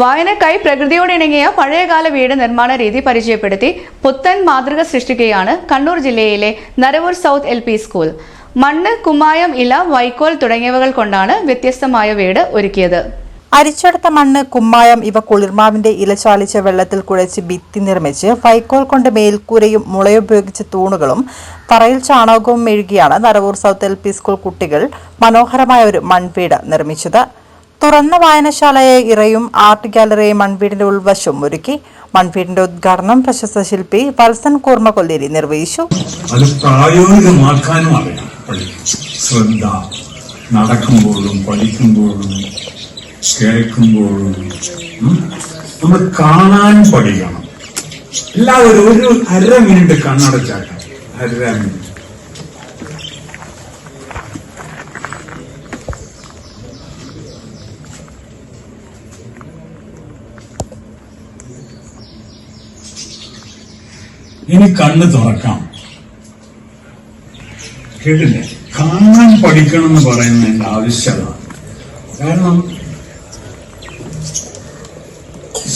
വായനക്കായി പ്രകൃതിയോടിണങ്ങിയ പഴയകാല വീട് നിർമ്മാണ രീതി പരിചയപ്പെടുത്തി പുത്തൻ മാതൃക സൃഷ്ടിക്കുകയാണ് കണ്ണൂർ ജില്ലയിലെ നരവൂർ സൗത്ത് എൽ സ്കൂൾ. മണ്ണ് കുമ്മായം ഇല വൈക്കോൽ തുടങ്ങിയവകൾ കൊണ്ടാണ് വ്യത്യസ്തമായ വീട് ഒരുക്കിയത്. അരിച്ചെടുത്ത മണ്ണ് കുമ്മായം ഇവ കുളിർമാവിന്റെ ഇല ചാലിച്ച വെള്ളത്തിൽ കുഴച്ച് ഭിത്തി നിർമ്മിച്ച് വൈക്കോൽ കൊണ്ട് മേൽക്കൂരയും മുളയുപയോഗിച്ച് തൂണുകളും തറയിൽ ചാണകവും മെഴുകിയാണ് നരവൂർ സൗത്ത് എൽ സ്കൂൾ കുട്ടികൾ മനോഹരമായ ഒരു മൺവീട് നിർമ്മിച്ചത്. തുറന്ന വായനശാലയെ ഇറയും ആർട്ട് ഗാലറി മൺവീടിന്റെ ഉൾവശം ഒരുക്കി. മൺവീടിന്റെ ഉദ്ഘാടനം പ്രശസ്ത ശില്പി വത്സൻ കൂർമ്മ കൊല്ലേരി നിർവഹിച്ചു പ്രായോഗികമാക്കാനും അറിയാം. ശ്രദ്ധ നടക്കുമ്പോഴും പഠിക്കുമ്പോഴും കേൾക്കുമ്പോഴും നമ്മൾ കാണാൻ പഠിക്കണം. എല്ലാവരും ഒരു അര മിനിറ്റ് കണ്ണടച്ചാക്കാം അര മിനിറ്റ്. ഇനി കണ്ണ് തുറക്കാം. കേട്ടില്ലേ? കാണാൻ പഠിക്കണം എന്ന് പറയുന്നതിന്റെ ആവശ്യത കാരണം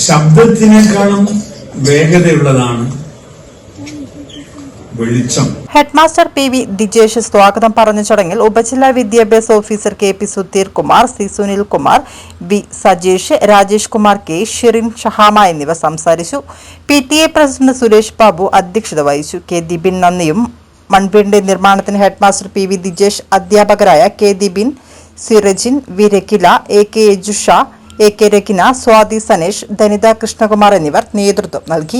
ശബ്ദത്തിനേക്കാളും വേഗതയുള്ളതാണ് ഹെഡ്മാസ്റ്റർ പി വി ദിജേഷ് സ്വാഗതം പറഞ്ഞ ചടങ്ങിൽ ഉപജില്ലാ വിദ്യാഭ്യാസ officer K P Sudheer Kumar C Sunil Kumar V Sajesh Rajesh Kumar K Shirin Shahama എന്നിവർ സംസാരിച്ചു. P T A president Suresh Babu അധ്യക്ഷത വഹിച്ചു. കെ ദിബിൻ നന്ദിയും മൺവീടിന്റെ നിർമ്മാണത്തിന് ഹെഡ്മാസ്റ്റർ പി വി ദിജേഷ് അധ്യാപകരായ K Dibin Sirajin V Rakkila A K Yajusha A K Rakkina Swathi Sanesh Dhanitha Krishnakumar എന്നിവർ നേതൃത്വം നൽകി.